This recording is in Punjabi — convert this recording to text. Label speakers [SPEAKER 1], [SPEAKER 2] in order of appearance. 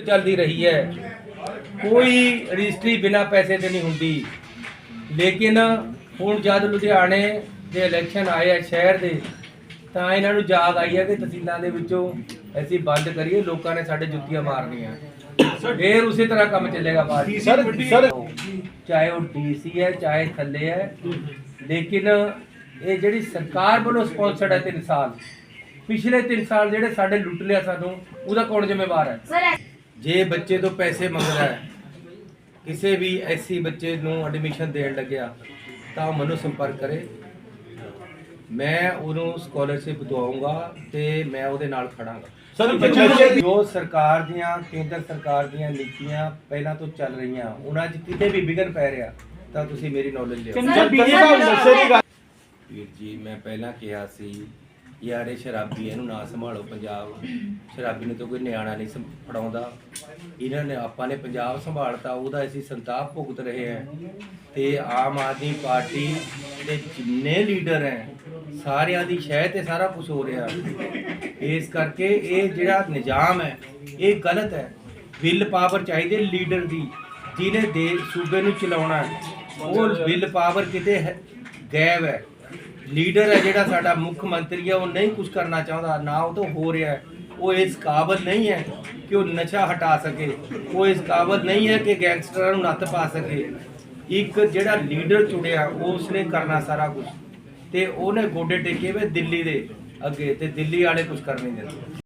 [SPEAKER 1] ਚੱਲਦੀ ਰਹੀ ਹੈ। ਕੋਈ ਰਜਿਸਟਰੀ ਬਿਨਾ ਪੈਸੇ ਤੇ ਨਹੀਂ ਹੁੰਦੀ। ਲੇਕਿਨ ਹੁਣ ਜਦ ਲੁਧਿਆਣੇ ਦੇ ਇਲੈਕਸ਼ਨ ਆਏ ਆ ਸ਼ਹਿਰ ਦੇ ਤਾਂ ਇਹਨਾਂ ਨੂੰ ਜਾਗ ਆਈ ਹੈ ਕਿ ਤਹਿਸੀਲਾਂ ਦੇ ਵਿੱਚੋਂ ਅਸੀਂ ਬੰਦ ਕਰੀਏ ਲੋਕਾਂ ਨੇ ਸਾਡੇ ਜੁੱਤੀਆਂ ਮਾਰਨੀਆਂ। ਫੇਰ ਉਸੇ ਤਰ੍ਹਾਂ ਕੰਮ ਚੱਲੇਗਾ ਬਾਅਦ
[SPEAKER 2] ਸਰ ਸਰ।
[SPEAKER 1] ਚਾਹੇ ਉਹ ਡੀਸੀ ਹੈ ਚਾਹੇ ਥੱਲੇ ਹੈ। ਲੇਕਿਨ ਇਹ ਜਿਹੜੀ ਸਰਕਾਰ ਵੱਲੋਂ ਸਪਾਂਸਰਡ ਹੈ 3 ਸਾਲ ਪਿਛਲੇ 3 ਸਾਲ ਜਿਹੜੇ ਸਾਡੇ ਲੁੱਟ ਲਿਆ ਸਾਨੂੰ ਉਹਦਾ ਕੌਣ ਜ਼ਿੰਮੇਵਾਰ ਹੈ?
[SPEAKER 3] ਸਰ
[SPEAKER 1] ਜੇ ਬੱਚੇ ਤੋਂ ਪੈਸੇ ਮੰਗਦਾ ਹੈ ਕਿਸੇ ਵੀ ਐਸੀ ਬੱਚੇ ਨੂੰ ਐਡਮਿਸ਼ਨ ਦੇਣ ਲੱਗਿਆ ਤਾਂ ਮੈਨੂੰ ਸੰਪਰਕ ਕਰੇ। ਮੈਂ ਉਹਨੂੰ ਸਕਾਲਰਸ਼ਿਪ ਦਵਾਉਂਗਾ ਤੇ ਮੈਂ ਉਹਦੇ ਨਾਲ ਖੜਾਂਗਾ।
[SPEAKER 2] ਸਰ ਬੱਚੇ
[SPEAKER 1] ਜੋ ਸਰਕਾਰ ਦੀਆਂ ਕੇਂਦਰ ਸਰਕਾਰ ਦੀਆਂ ਨੀਤੀਆਂ ਪਹਿਲਾਂ ਤੋਂ ਚੱਲ ਰਹੀਆਂ ਉਹਨਾਂ 'ਚ ਕਿਤੇ ਵੀ ਵਿਗਨ ਪੈ ਰਿਹਾ ਤਾਂ ਤੁਸੀਂ ਮੇਰੀ ਨੌਲੇਜ ਲਿਓ। ਵੀਰ ਜੀ ਮੈਂ ਪਹਿਲਾਂ ਕਿਹਾ ਸੀ ਯਾਰ ਇਹ ਸ਼ਰਾਬੀ ਇਹਨੂੰ ਨਾ ਸੰਭਾਲੋ ਪੰਜਾਬ। ਸ਼ਰਾਬੀ ਨੂੰ ਤਾਂ ਕੋਈ ਨਿਆਣਾ ਨਹੀਂ ਸੰਭ- ਫੜਾਉਂਦਾ। ਇਹਨਾਂ ਨੇ, ਆਪਾਂ ਨੇ ਪੰਜਾਬ ਸੰਭਾਲਤਾ, ਉਹਦਾ ਅਸੀਂ ਸੰਤਾਪ ਭੁਗਤ ਰਹੇ ਹਾਂ। ਤੇ ਆਮ ਆਦਮੀ ਪਾਰਟੀ ਦੇ ਜਿੰਨੇ ਲੀਡਰ ਹੈ, ਸਾਰਿਆਂ ਦੀ ਸ਼ਹਿ ਤੇ ਸਾਰਾ ਕੁਝ ਹੋ ਰਿਹਾ। ਇਸ ਕਰਕੇ ਇਹ ਜਿਹੜਾ ਨਿਜ਼ਾਮ ਹੈ, ਇਹ ਗਲਤ ਹੈ। ਵਿਲ ਪਾਵਰ ਚਾਹੀਦੀ ਲੀਡਰ ਦੀ, ਜਿਹਨੇ ਦੇ, ਸੂਬੇ ਨੂੰ ਚਲਾਉਣਾ ਹੈ। ਉਹ ਵਿਲ ਪਾਵਰ ਕਿਤੇ ਹੈ- ਗਾਇਬ ਹੈ। ਲੀਡਰ ਹੈ ਜਿਹੜਾ ਸਾਡਾ ਮੁੱਖ ਮੰਤਰੀ ਹੈ, ਉਹ ਨਹੀਂ ਕੁਝ ਕਰਨਾ ਚਾਹੁੰਦਾ, ਨਾ ਉਹ ਤੋਂ ਹੋ ਰਿਹਾ ਹੈ। ਉਹ ਇਸ ਕਾਬਲ ਨਹੀਂ ਹੈ ਕਿ ਉਹ ਨਸ਼ਾ ਹਟਾ ਸਕੇ। ਉਹ ਇਸ ਕਾਬਲ ਨਹੀਂ ਹੈ ਕਿ ਗੈਂਗਸਟਰਾਂ ਨੂੰ ਨੱਥ ਪਾ ਸਕੇ। ਇੱਕ ਜਿਹੜਾ ਲੀਡਰ ਚੁਣਿਆ ਉਸ ਨੇ ਕਰਨਾ ਸਾਰਾ ਕੁਝ ਤੇ ਉਹਨੇ ਗੋਡੇ ਟੇਕੇ ਵੇ ਦਿੱਲੀ ਦੇ ਅੱਗੇ, ਤੇ ਦਿੱਲੀ ਵਾਲੇ ਕੁਝ ਕਰ ਨਹੀਂ ਦਿੰਦੇ।